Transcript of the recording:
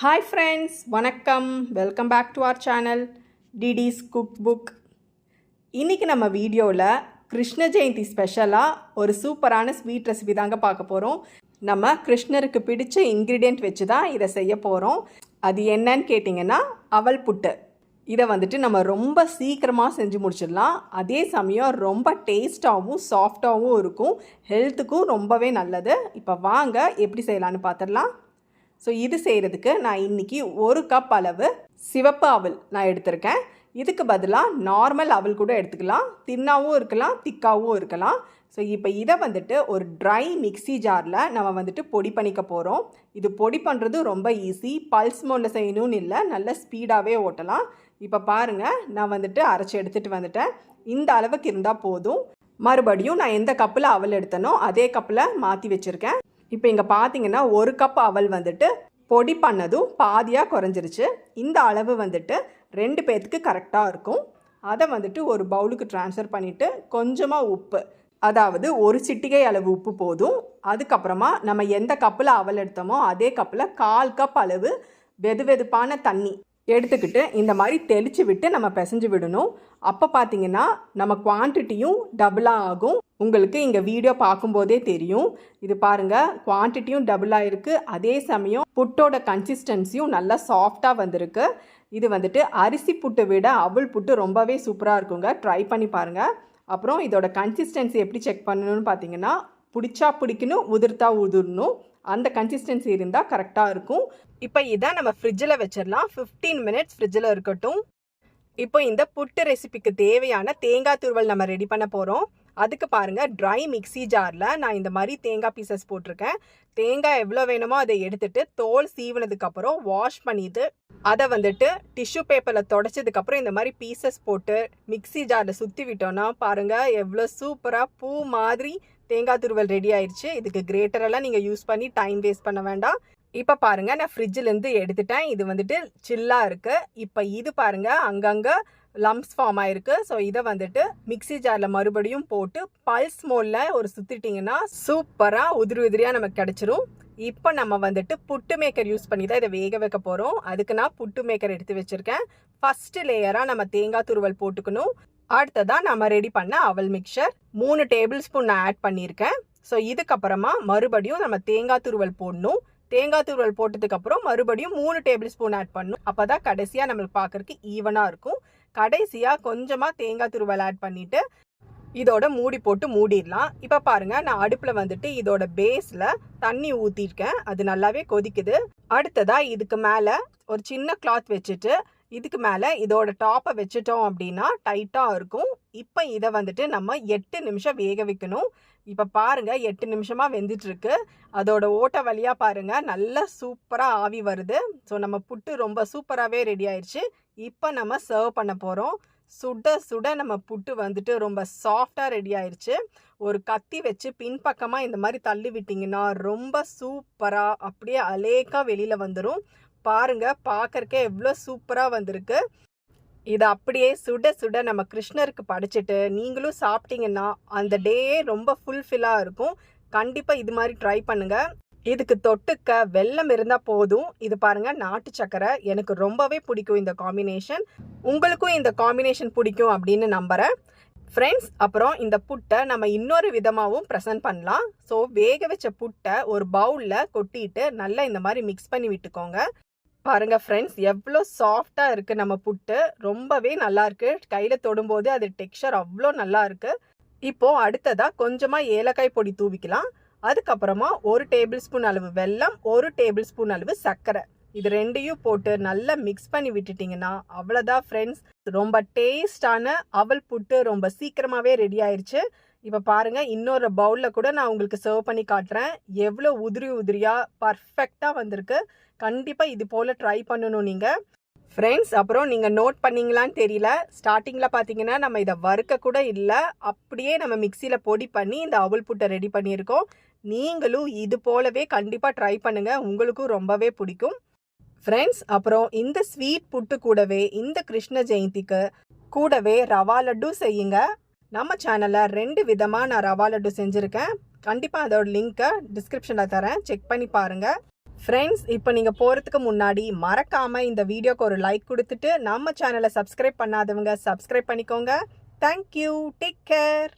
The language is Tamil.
ஹாய் ஃப்ரெண்ட்ஸ் வணக்கம். Welcome back to our channel DD's cook book இன்றைக்கி நம்ம வீடியோவில் கிருஷ்ண ஜெயந்தி ஸ்பெஷலாக ஒரு சூப்பரான ஸ்வீட் ரெசிபி தாங்க பார்க்க போகிறோம் நம்ம கிருஷ்ணருக்கு பிடிச்ச இன்க்ரீடியண்ட் வச்சு தான் இதை செய்ய போகிறோம் அது என்னன்னு கேட்டிங்கன்னா அவல் புட்டு. இதை வந்துட்டு நம்ம ரொம்ப சீக்கிரமாக செஞ்சு முடிச்சிடலாம். அதே சமயம் ரொம்ப டேஸ்ட்டாகவும் சாஃப்டாகவும் இருக்கும். ஹெல்த்துக்கும் ரொம்பவே நல்லது. இப்போ வாங்க எப்படி செய்யலான்னு பார்த்துடலாம். ஸோ இது செய்கிறதுக்கு நான் இன்றைக்கி ஒரு கப் அளவு சிவப்பு அவல் நான் எடுத்திருக்கேன். இதுக்கு பதிலாக நார்மல் அவல் கூட எடுத்துக்கலாம். தின்னாகவும் இருக்கலாம் திக்காகவும் இருக்கலாம். ஸோ இப்போ இதை வந்துட்டு ஒரு ட்ரை மிக்ஸி ஜாரில் நம்ம வந்துட்டு பொடி பண்ணிக்க போகிறோம் இது பொடி பண்ணுறது ரொம்ப ஈஸி பல்ஸ் மோடில் செய்யணும்னு இல்லை நல்ல ஸ்பீடாகவே ஓட்டலாம். இப்போ பாருங்கள் நான் வந்துட்டு அரைச்சி எடுத்துகிட்டு வந்துட்டேன். இந்த அளவுக்கு இருந்தால் போதும். மறுபடியும் நான் எந்த கப்பில் அவல் எடுத்தனோ அதே கப்பில் மாற்றி வச்சுருக்கேன். இப்போ இங்கே பார்த்தீங்கன்னா ஒரு கப் அவல் வந்துட்டு பொடி பண்ணதும் பாதியாக குறைஞ்சிருச்சு. இந்த அளவு வந்துட்டு ரெண்டு பேர்த்துக்கு கரெக்டாக இருக்கும். அதை வந்துட்டு ஒரு பவுலுக்கு ட்ரான்ஸ்ஃபர் பண்ணிவிட்டு கொஞ்சமாக உப்பு. அதாவது ஒரு சிட்டிகை அளவு உப்பு போதும். அதுக்கப்புறமா நம்ம எந்த கப்பில் அவல் எடுத்தோமோ அதே கப்பில் கால் கப் அளவு வெது வெதுப்பான தண்ணி. எடுத்துக்கிட்டு இந்த மாதிரி தெளித்து விட்டு நம்ம பிசைஞ்சு விடணும். அப்போ பார்த்தீங்கன்னா நம்ம குவான்டிட்டியும் டபுளாக ஆகும். உங்களுக்கு இங்கே வீடியோ பார்க்கும்போதே தெரியும். இது பாருங்கள் குவான்டிட்டியும் டபுளாக இருக்குது அதே சமயம் புட்டோட கன்சிஸ்டன்சியும் நல்லா சாஃப்டாக வந்திருக்கு. இது வந்துட்டு அரிசி புட்டை விட அவள் புட்டு ரொம்பவே சூப்பராக இருக்குங்க. ட்ரை பண்ணி பாருங்கள் அப்புறம் இதோட கன்சிஸ்டன்சி எப்படி செக் பண்ணணும்னு பார்த்தீங்கன்னா பிடிச்சா பிடிக்கணும் உதிர்த்தா உதிரணும். அந்த கன்சிஸ்டன்சி இருந்தால் கரெக்டாக இருக்கும். இப்போ இதை நம்ம ஃப்ரிட்ஜில் வச்சிடலாம். ஃபிஃப்டீன் மினிட்ஸ் ஃப்ரிட்ஜில் இருக்கட்டும். இப்போ இந்த புட்டு ரெசிபிக்கு தேவையான தேங்காய் துருவல் நம்ம ரெடி பண்ண போகிறோம் அதுக்கு பாருங்கள் ட்ரை மிக்ஸி ஜாரில் நான் இந்த மாதிரி தேங்காய் பீசஸ் போட்டிருக்கேன். தேங்காய் எவ்வளோ வேணுமோ அதை எடுத்துட்டு தோல் சீவினதுக்கப்புறம் வாஷ் பண்ணிட்டு அதை வந்துட்டு டிஷ்யூ பேப்பரில் தொடச்சதுக்கப்புறம் இந்த மாதிரி பீசஸ் போட்டு மிக்ஸி ஜாரில் சுற்றி விட்டோன்னா பாருங்கள் எவ்வளோ சூப்பராக பூ மாதிரி தேங்காய் துருவல் ரெடி ஆயிடுச்சு இதுக்கு கிரேட்டரெல்லாம் நீங்கள் யூஸ் பண்ணி டைம் வேஸ்ட் பண்ண வேண்டாம். இப்போ பாருங்கள் நான் ஃப்ரிட்ஜிலேருந்து எடுத்துட்டேன். இது வந்துட்டு சில்லாக இருக்குது இப்போ இது பாருங்கள் அங்கங்கே லம்ப்ஸ் ஃபார்ம் ஆயிருக்கு. ஸோ இதை வந்துட்டு மிக்ஸி ஜாரில் மறுபடியும் போட்டு பல்ஸ் மோலில் ஒரு சுற்றிட்டிங்கன்னா சூப்பராக உதிரி உதிரியாக நமக்கு கிடச்சிரும். இப்போ நம்ம வந்துட்டு புட்டு மேக்கர் யூஸ் பண்ணி தான் இதை வேக வைக்க போகிறோம் அதுக்கு நான் புட்டு மேக்கர் எடுத்து வச்சுருக்கேன். ஃபஸ்ட்டு லேயராக நம்ம தேங்காய் துருவல் போட்டுக்கணும். அடுத்ததாக நம்ம ரெடி பண்ண அவல் மிக்சர் மூணு டேபிள் ஸ்பூன் நான் ஆட் பண்ணியிருக்கேன். ஸோ இதுக்கப்புறமா மறுபடியும் நம்ம தேங்காய் துருவல் போடணும். தேங்காய் துருவல் போட்டதுக்கப்புறம் மறுபடியும் மூணு டேபிள் ஸ்பூன் ஆட் பண்ணணும். அப்போ தான் கடைசியாக நம்மளுக்கு பார்க்கறதுக்கு ஈவனாக இருக்கும். கடைசியாக கொஞ்சமாக தேங்காய் துருவல் ஆட் பண்ணிவிட்டு இதோட மூடி போட்டு மூடிடலாம். இப்போ பாருங்கள் நான் அடுப்பில் வந்துட்டு இதோட பேஸில் தண்ணி ஊற்றிருக்கேன் அது நல்லாவே கொதிக்குது. அடுத்ததாக இதுக்கு மேலே ஒரு சின்ன கிளாத் வச்சுட்டு இதுக்கு மேலே இதோட டாப்பை வச்சுட்டோம் அப்படின்னா டைட்டாக இருக்கும். இப்போ இதை வந்துட்டு நம்ம எட்டு நிமிஷம் வேக வைக்கணும். இப்போ பாருங்கள் எட்டு நிமிஷமாக வெந்துட்டுருக்கு. அதோட ஓட்ட வழியாக பாருங்க நல்லா சூப்பராக ஆவி வருது. ஸோ நம்ம புட்டு ரொம்ப சூப்பராகவே ரெடி ஆயிடுச்சு இப்போ நம்ம சர்வ் பண்ண போகிறோம் சுட சுட நம்ம புட்டு வந்துட்டு ரொம்ப சாஃப்டாக ரெடி ஆயிடுச்சு ஒரு கத்தி வச்சு பின்பக்கமாக இந்த மாதிரி தள்ளி விட்டிங்கன்னா ரொம்ப சூப்பராக அப்படியே அலேக்காக வெளியில் வந்துடும் பாருங்க பார்க்கறக்கே எவ்வளோ சூப்பராக வந்திருக்கு. இதை அப்படியே சுட சுட நம்ம கிருஷ்ணருக்கு படைச்சிட்டு நீங்களும் சாப்பிட்டீங்கன்னா அந்த டேயே ரொம்ப ஃபுல்ஃபில்லாக இருக்கும். கண்டிப்பாக இது மாதிரி ட்ரை பண்ணுங்கள் இதுக்கு தொட்டுக்க வெல்லம் இருந்தால் போதும். இது பாருங்க நாட்டு சக்கரை. எனக்கு ரொம்பவே பிடிக்கும் இந்த காம்பினேஷன் உங்களுக்கும் இந்த காம்பினேஷன் பிடிக்கும் அப்படின்னு நம்புகிறேன் ஃப்ரெண்ட்ஸ் அப்புறம் இந்த புட்டை நம்ம இன்னொரு விதமாகவும் ப்ரெசென்ட் பண்ணலாம். ஸோ வேக வச்ச புட்டை ஒரு பவுலில் கொட்டிட்டு நல்லா இந்த மாதிரி மிக்ஸ் பண்ணி விட்டுக்கோங்க. பாருங்க ஃப்ரெண்ட்ஸ் எவ்வளோ சாஃப்டாக இருக்குது நம்ம புட்டு. ரொம்பவே நல்லா இருக்கு. கையில் தொடும்போது அது டெக்ஸ்சர் அவ்வளோ நல்லா இருக்கு. இப்போ அடுத்ததாக கொஞ்சமாக ஏலக்காய் பொடி தூவிக்கலாம். அதுக்கப்புறமா ஒரு டேபிள் ஸ்பூன் அளவு வெல்லம் ஒரு டேபிள் ஸ்பூன் அளவு சர்க்கரை. இது ரெண்டையும் போட்டு நல்லா மிக்ஸ் பண்ணி விட்டுட்டிங்கன்னா அவ்வளோதான் ஃப்ரெண்ட்ஸ் ரொம்ப டேஸ்டான அவல் புட்டு ரொம்ப சீக்கிரமாகவே ரெடி ஆயிடுச்சு இப்போ பாருங்கள் இன்னொரு பவுலில் கூட நான் உங்களுக்கு சர்வ் பண்ணி காட்டுறேன். எவ்வளோ உதிரி உதிரியாக பர்ஃபெக்டாக வந்திருக்கு. கண்டிப்பாக இது போல் ட்ரை பண்ணணும் நீங்கள் ஃப்ரெண்ட்ஸ் அப்புறம் நீங்கள் நோட் பண்ணீங்களான்னு தெரியல. ஸ்டார்டிங்கில் பார்த்தீங்கன்னா நம்ம இதை வறுக்க கூட இல்லை. அப்படியே நம்ம மிக்சியில் பொடி பண்ணி இந்த அவல் புட்டை ரெடி பண்ணியிருக்கோம். நீங்களும் இது போலவே கண்டிப்பாக ட்ரை பண்ணுங்கள் உங்களுக்கும் ரொம்பவே பிடிக்கும். ஃப்ரெண்ட்ஸ் அப்புறம் இந்த ஸ்வீட் புட்டு கூடவே இந்த கிருஷ்ண ஜெயந்திக்கு கூடவே ரவா லட்டு செய்யுங்க. நம்ம சேனலில் ரெண்டு விதமாக நான் ரவா லட்டு செஞ்சுருக்கேன். கண்டிப்பாக அதோட லிங்க்கை டிஸ்கிரிப்ஷனில் தரேன். செக் பண்ணி பாருங்கள் ஃப்ரெண்ட்ஸ் இப்போ நீங்கள் போகிறதுக்கு முன்னாடி மறக்காமல் இந்த வீடியோக்கு ஒரு லைக் கொடுத்துட்டு நம்ம சேனலை சப்ஸ்கிரைப் பண்ணாதவங்க சப்ஸ்கிரைப் பண்ணிக்கோங்க. Thank you take care